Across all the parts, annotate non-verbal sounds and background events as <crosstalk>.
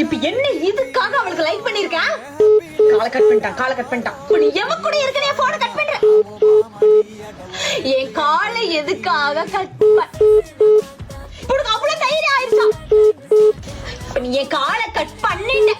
இப்ப என்ன இதுக்காக அவளுக்கு லைக் பண்ணிருக்கேன் காலை கட் பண்ணிட்டான் காலை கட் பண்ணிட்டான். இப்ப நீ எவன் கூட இருக்க நீ போன கட் பண்ற என் காலை எதுக்காக கட் உனக்கு அவ்வளவு தைரியம் ஆயிருச்சா? இப்ப நீ என் காலை கட் பண்ணிட்ட.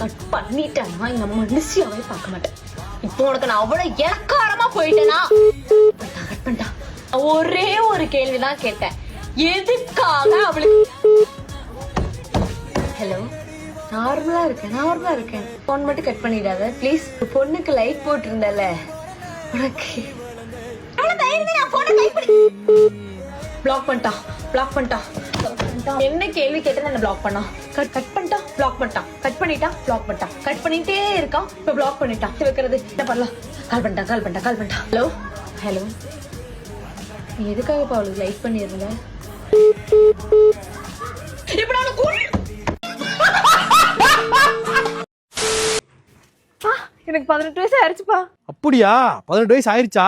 கட் பண்ணிட்டேன்னா இந்த அவளை பார்க்க மாட்டேன். இப்போ உனக்கு நான் அவ்வளவு இலக்காரமா போயிட்டேனா? கட் பண்ணிட்டான். ஒரே ஒரு கேள்விதான் கேட்டேன். எதுக்காக அவளுக்கு ஹலோ. நார்மலாக இருக்கேன் நார்மலாக இருக்கேன். ஃபோன் மட்டும் கட் பண்ணிடாத ப்ளீஸ் பொண்ணுக்கு லைட் போட்டிருந்தல உனக்கு. அவ்வளவு தைரியம் தான் நான் போனை பிளாக் பண்ணிட்டான் பிளாக் பண்ணிட்டான் என்ன கேள்வி கேட்டா என்ன பிளாக் பண்ணான் கட் கட் பண்ணிட்டான் பிளாக் பண்ணிட்டான் கட் பண்ணிட்டான் பிளாக் பண்ணிட்டான் கட் பண்ணிட்டே இருக்கான் இப்போ பிளாக் பண்ணிட்டான் இது வைக்கிறது. என்ன பண்ணலாம்? கால் பண்ணிட்டான் கால் பண்ணிட்டான் கால் பண்ணிட்டான் ஹலோ ஹலோ நீ எதுக்காக இப்ப அவளுக்கு லைட் பண்ணிருந்த எனக்கு பதினெட்டு வயசு ஆயிடுச்சுப்பா அப்படியா? பதினெட்டு வயசு ஆயிருச்சா?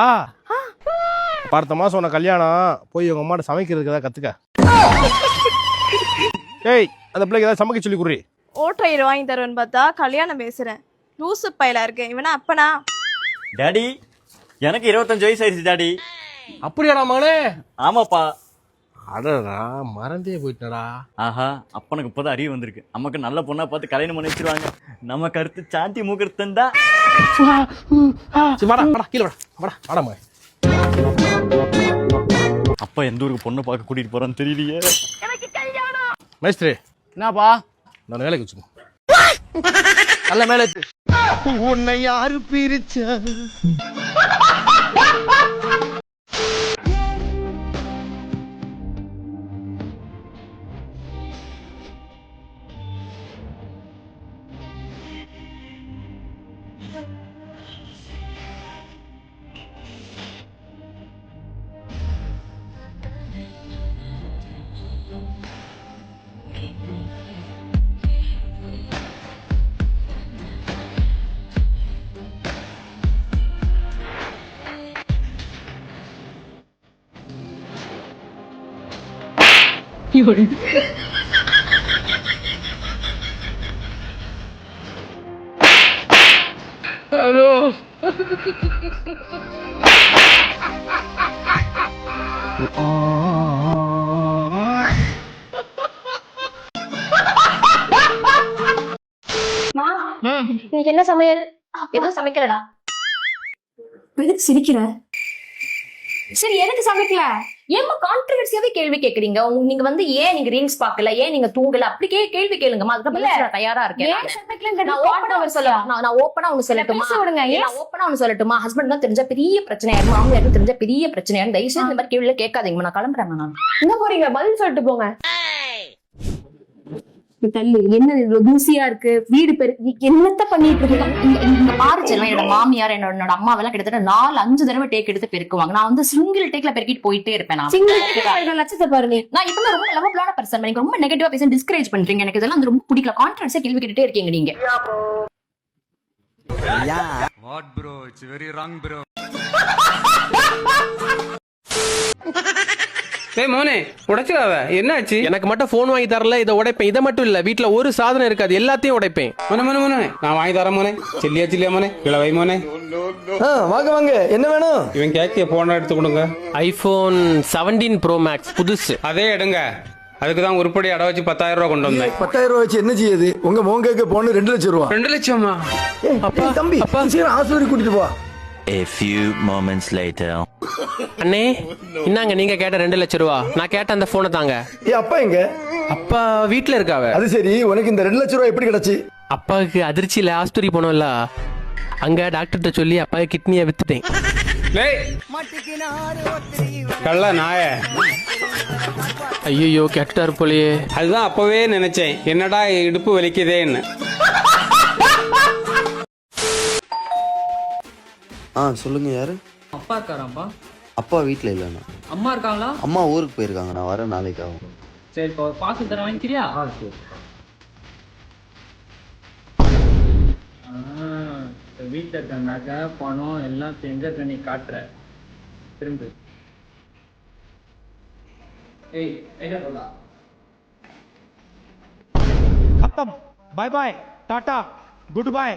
பார்த்த மாசம் உன கல்யாணம். போய் உங்க அம்மாட்ட சமைக்கிறதுக்கு ஏதாவது கத்துக்க. ஏய் அந்த பிள்ளைக்கு ஏதாவது சமைக்க சொல்லி குடுறி. ஓட்டுற வாங்கி தருவேன்னு பார்த்தா கல்யாணம் பேசுறேன். லூசு பையலா இருக்கேன். இவனா அப்பனா? டாடி எனக்கு இருபத்தஞ்சு வயசு ஆயிடுச்சு டாடி. அப்படியாடா மகனே ஆமாப்பா. அடடா மறந்தே போயிட்டடா. ஆஹா அப்பனுக்கு இப்போதான் அறிவு வந்திருக்கு. நமக்கு நல்ல பொண்ணா பார்த்து கல்யாணம் பண்ணி வச்சிருவாங்க. நம்ம கருத்து சாந்தி முகூர்த்தம் தான். வாடா வாடா கீழே வாடா. வாடா வாடா மகன். அப்பா எந்த ஊருக்கு பொண்ணு பார்க்க கூட்டிட்டு போறோன்னு தெரியலையே. மேஸ்திரி. என்னப்பா? நான் வேலைக்கு வச்சுக்கோ நல்ல மேலே உன்னை யாரு பிரிச்சா? இன்னைக்கு என்ன சமையல்? எதுவும் சமைக்கலடா எதுக்கு சிரிக்கிற. சரி எதுக்கு சமைக்கல? ஏமா கான்ட்ரவர்சியாவே கேள்வி கேக்குறீங்க? நீங்க வந்து ஏன் நீங்க ரீல்ஸ் பார்க்கல? ஏன் நீங்க தூங்கல? அப்படி கே கேள்வி கேளுங்கம்மா. அதுக்கு பதில் சொல்ல தயாரா இருக்கேன் நானு. நான் ஓப்பனா ஒரு சொல்ல நான் நான் ஓப்பனா ஒன்னு சொல்லட்டுமா? நான் ஓப்பனா ஒன்னு சொல்லட்டுமா? ஹஸ்பண்ட் தான் தெரிஞ்சா பெரிய பிரச்சனை ஆயிரும் மாமியாருக்கு தெரிஞ்சா பெரிய பிரச்சனை ஆயிரும் தயவு செய்து இந்த மாதிரி கேள்வியில கேட்காதீங்கம்மா. நான் கிளம்புறேன் நான். எங்க போறீங்க? பதில் சொல்லிட்டு போங்க. தள்ளு. என்ன தூசியா இருக்கு? வீடு பெரு என்னத்த பண்ணிட்டு இங்க பாரு செல்லம் என்னோட மாமியார் என்னோட என்னோட அம்மாவெல்லாம் கிட்டத்தட்ட நாலு அஞ்சு தடவை டேக் எடுத்து பெருக்குவாங்க. நான் வந்து சிங்கிள் டேக்ல பெருக்கிட்டு போயிட்டே இருப்பேன் நான். சிங்கிள் லட்சத்தை பாரு நீ நான் இப்ப ரொம்ப லவபிளான பர்சன் எனக்கு ரொம்ப நெகட்டிவா பேச டிஸ்கரேஜ் பண்றீங்க. எனக்கு இதெல்லாம் வந்து ரொம்ப பிடிக்கல. கான்ஃபிடன்ஸா கேள்வி கேட்டுட்டே இருக்கீங்க நீங்க. What bro? It's very wrong bro. <laughs> டேய் மோனே உடைச்சிடாத. என்னாச்சு? எனக்கு மட்டும் ஃபோன் வாங்கி தரல இதை உடைப்பேன். இதை மட்டும் இல்ல வீட்ல ஒரு சாதனம் இருக்காது எல்லாத்தையும் உடைப்பேன். மோனே மோனே மோனே நான் வாங்கி தரேன் மோனே. சில்லியா சில்லியா மோனே? கிளவை மோனே. வாங்க வாங்க. என்ன வேணும்? இவன் கேட்கிய போன எடுத்து கொடுங்க. ஐபோன் 17 ப்ரோ மேக்ஸ் புதுசு. அதே எடுங்க. அதுக்கு தான் உருப்படி அடை வச்சு பத்தாயிரம் ரூபா கொண்டு வந்தேன். பத்தாயிரம் ரூபாய் வச்சு என்ன செய்யுது? உங்க மோன் கேட்க போன ரெண்டு லட்சம் ரூபா. ரெண்டு லட்சமா? ஏய், ஏய், தம்பி சீக்கிரம் ஆஸ்பத்திரி கூட்டிட்டு போ. A few moments later. அண்ணே இன்னாங்க நீங்க கேட்ட ரெண்டு லட்சம் ரூபா. நான் கேட்ட அந்த போனை தாங்க. ஏ அப்பா எங்க? அப்பா வீட்ல இருக்காவ. அது சரி உனக்கு இந்த ரெண்டு லட்சம் ரூபாய் எப்படி கிடைச்சு? அப்பாவுக்கு அதிர்ச்சியில ஆஸ்பத்திரி போனோம்ல. அங்க டாக்டர்கிட்ட சொல்லி அப்பாவுக்கு கிட்னியை வித்துட்டேன். கள்ள நாய. ஐயோ கெட்டார் போலயே. அதுதான் அப்பவே நினைச்சேன். என்னடா இடுப்பு வலிக்குதேன்னு. ஆ சொல்லுங்க யாரு? அப்பா இருக்காராப்பா அப்பா வீட்டில் இல்லைண்ணா. அம்மா இருக்காங்களா? அம்மா ஊருக்கு போயிருக்காங்க நான் வரேன் நாளைக்கு ஆகும். சரி இப்போ ஒரு பாசல் தர வாங்கிக்கிறியா? வீட்டில் இருக்க நகை பணம் எல்லாம் எங்க தண்ணி காட்டுற? திரும்ப. ஏய் எங்க சொல்லா. Bye bye tata. Good bye.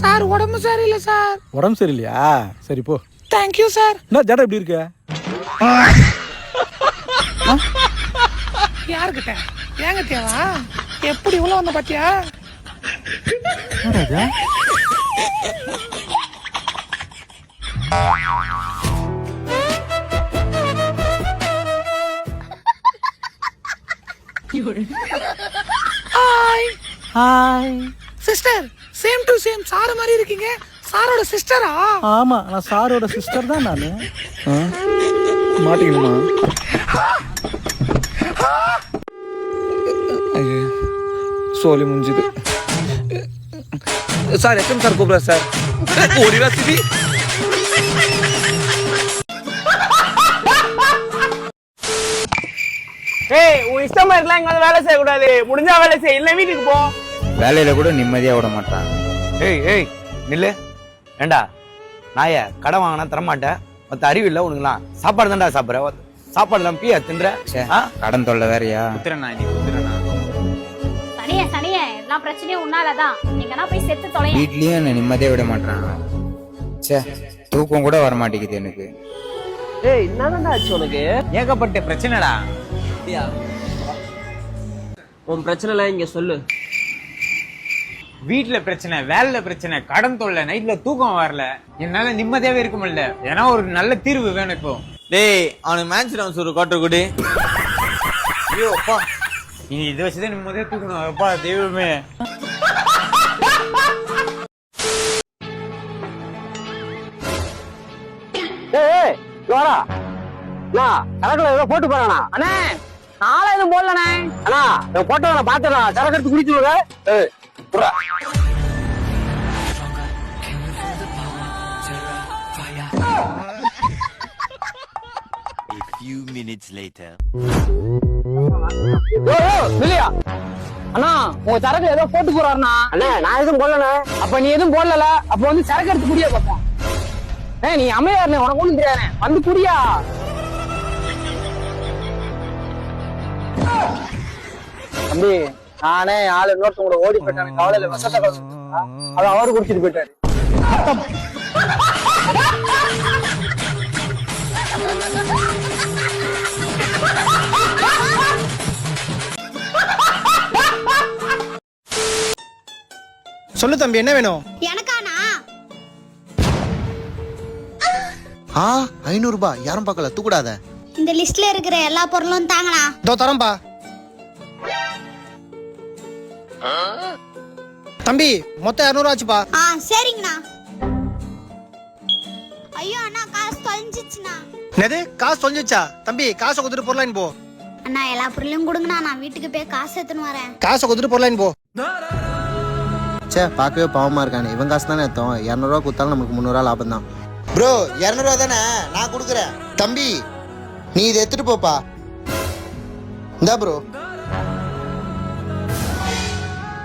Sir உடம்பு சரியில்லை சார். உடம்பு சரியில்லையா? சரி போ. Thank you sir. என்ன ஜடம் எப்படி இருக்க? யாருக்கிட்ட? ஏங்கிட்டேவா எப்படி உள்ள வந்த பாத்தியா? Hi hi sister same to same sir மாதிரி இருக்கீங்க. சாரோட சிஸ்டரா ஆமா நான் சாரோட சிஸ்டர் தான் நானு. மாட்டிக்கணுமா? சோலி முடிஞ்சுது சார் எத்தனை சார் கூப்பிடுறா சார்? ஒரு ரெசிபி ஏய் உன் இஷ்டமா இருக்கலாம் இங்க வேலை செய்யக்கூடாது. முடிஞ்சா வேலை செய். இல்ல வீட்டுக்கு போ. வேலையில கூட நிம்மதியா விட மாட்டான். ஏய் ஏய் நில்லு. ஏண்டா நாய கடை வாங்கினா தரமாட்டேன். மத்த அறிவு இல்ல உனக்குலாம். சாப்பாடு தான்டா சாப்பிட்ற. சாப்பாடு எல்லாம் பீயா தின்ற. கடன் தொல்லை வேறயா? குத்துறனா நீ குத்துறனா சனிய சனிய எல்லா பிரச்சனையும் உன்னாலதான். நீங்கன்னா போய் செத்து தொலை வீட்லயும் என்ன நிம்மதியா விட மாட்டான். சே தூக்கம் கூட வர மாட்டேங்குது எனக்கு. ஏய் என்னடா ஆச்சு உனக்கு? ஏகப்பட்ட பிரச்சனைடா. உன் பிரச்சனை எல்லாம் இங்க சொல்லு. வீட்ல பிரச்சனை வேலையில பிரச்சனை கடன் தொல்லை நைட்ல தூக்கம் வரல. என்னால நிம்மதியாவே இருக்க முடியல. ஏன்னா ஒரு நல்ல தீர்வு வேணும் இப்போ. டேய் அவனுக்கு மேட்ச் ரவுண்ட்ஸ் ஒரு கோட்டை கொடு. ஐயோ அப்பா. நீ இதை வச்சுதான் நிம்மதியா தூக்கணும். அப்பா தெய்வமே. ஏய் வாடா. நான் கணக்குல ஏதோ போட்டு போறானா? அண்ணே நாளை எதுவும் போடலண்ணே. அண்ணா நான் போட்டோ நான் பாத்துறேன் சரக்கு எடுத்து ஏய் புறா A few minutes later. இல்லையா அண்ணா உங்க சரக்கு ஏதோ போட்டு போறாருண்ணா. அண்ணே நான் எதுவும் போடலண்ணே. அப்ப நீ எதுவும் போடல அப்ப வந்து சரக்கு எடுத்து குடியா பாப்போம் ஏய் நீ அமைதியா இருந்தே உனக்கு ஒண்ணும் தெரியாதே. வந்து குடியா. தம்பி நானே ஆளு இன்னொருத்தவங்க ஓடி போயிட்டானு கவலையில விஷத்தை அது அவரு குடிச்சிட்டு போயிட்டாரு. சொல்லு தம்பி என்ன வேணும்? எனக்கானா? ஆ ஐநூறு ரூபாய். யாரும் பார்க்கல தூக்கூடாத. இந்த லிஸ்ட்ல இருக்கிற எல்லா பொருளும் தாங்கண்ணா இதோ தரம்பா தம்பி மொத்தம் இரநூறு ஆச்சுப்பா. ஆ சரிங்கண்ணா. ஐயோ அண்ணா காசு தொலைஞ்சிச்சுண்ணா என்னது? காசு தொலைஞ்சிச்சா தம்பி காசை கொடுத்துட்டு பொருளாயின் போ. அண்ணா எல்லா பொருளையும் கொடுங்கண்ணா. நான் வீட்டுக்கு போய் காசு எடுத்துன்னு வரேன். காசை கொடுத்துட்டு பொருளாயின் போ. சே பார்க்கவே பாவமா இருக்கானே. இவன் காசு தானே எடுத்தோம். இரநூறுவா கொடுத்தாலும் நமக்கு முந்நூறுவா லாபம் தான் ப்ரோ இரநூறுவா தானே? நான் கொடுக்குறேன். தம்பி நீ இதை எடுத்துட்டு போப்பா. இந்தா ப்ரோ.